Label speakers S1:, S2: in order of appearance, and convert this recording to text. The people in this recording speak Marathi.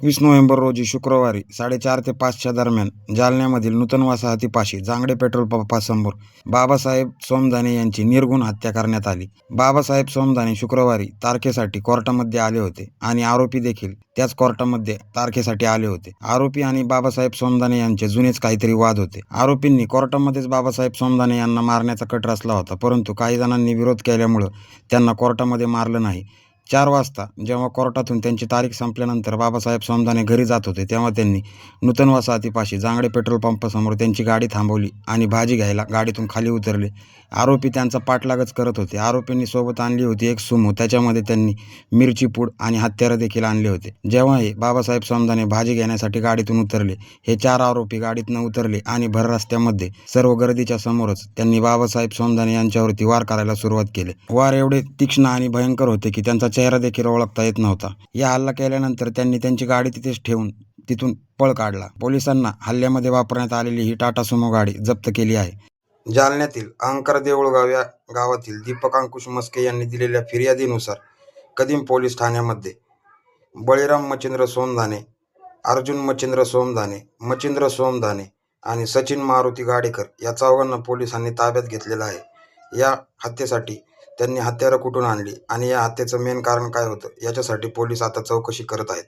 S1: वीस नोव्हेंबर रोजी शुक्रवारी साडेचार ते पाचच्या दरम्यान जालन्यामधील नूतन वसाहतीपाशी जांगडे पेट्रोल पंपासमोर बाबासाहेब सोमदाने यांची निर्गुण हत्या करण्यात आली. बाबासाहेब सोमदाने शुक्रवारी तारखेसाठी कोर्टामध्ये आले होते आणि आरोपी देखील त्याच कोर्टामध्ये तारखेसाठी आले होते. आरोपी आणि बाबासाहेब सोमदाने यांचे जुनेच काहीतरी वाद होते. आरोपींनी कोर्टामध्येच बाबासाहेब सोमदाने यांना मारण्याचा कट रचला होता परंतु काही जणांनी विरोध केल्यामुळं त्यांना कोर्टामध्ये मारलं नाही. चार वाजता जेव्हा कोर्टातून त्यांची तारीख संपल्यानंतर बाबासाहेब सोमदाने घरी जात होते तेव्हा त्यांनी नूतन वसाहतीपाशी जांगडे पेट्रोल पंपासमोर त्यांची गाडी थांबवली आणि भाजी घ्यायला गाडीतून खाली उतरले. आरोपी त्यांचा पाठलागच करत होते. आरोपींनी सोबत आणली होती एक सुमो. त्याच्यामध्ये त्यांनी मिरची पूड आणि हत्यारं देखील आणले होते. जेव्हा हे बाबासाहेब सोमदाने भाजी घेण्यासाठी गाडीतून उतरले हे चार आरोपी गाडीतनं उतरले आणि भर रस्त्यामध्ये सर्व गर्दीच्या समोरच त्यांनी बाबासाहेब सोमदाने यांच्यावरती वार करायला सुरुवात केली. वार एवढे तीक्ष्ण आणि भयंकर होते की त्यांचा चेहरा देखील ओळखता येत नव्हता. या हल्ला केल्यानंतर त्यांनी त्यांची गाडी तिथेच ठेवून तिथून पळ काढला. पोलिसांना हल्ल्यामध्ये वापरण्यात आलेली ही टाटा सुमो गाडी जप्त केली आहे. जालन्यातील अहंकार देऊळगाव या गावातील दीपक अंकुश मस्के यांनी दिलेल्या फिर्यादीनुसार कदीम पोलीस ठाण्यामध्ये बळीराम मच्छिंद्र सोमधाने अर्जुन मच्छिंद्र सोमधाने मच्छिंद्र सोमधाने आणि सचिन मारुती गाडेकर या चौघांना पोलिसांनी ताब्यात घेतलेला आहे. या हत्येसाठी त्यांनी हत्यारं कुठून आणली? आणि या हत्येचं मेन कारण काय होतं? याच्यासाठी पोलीस आता चौकशी करत आहेत.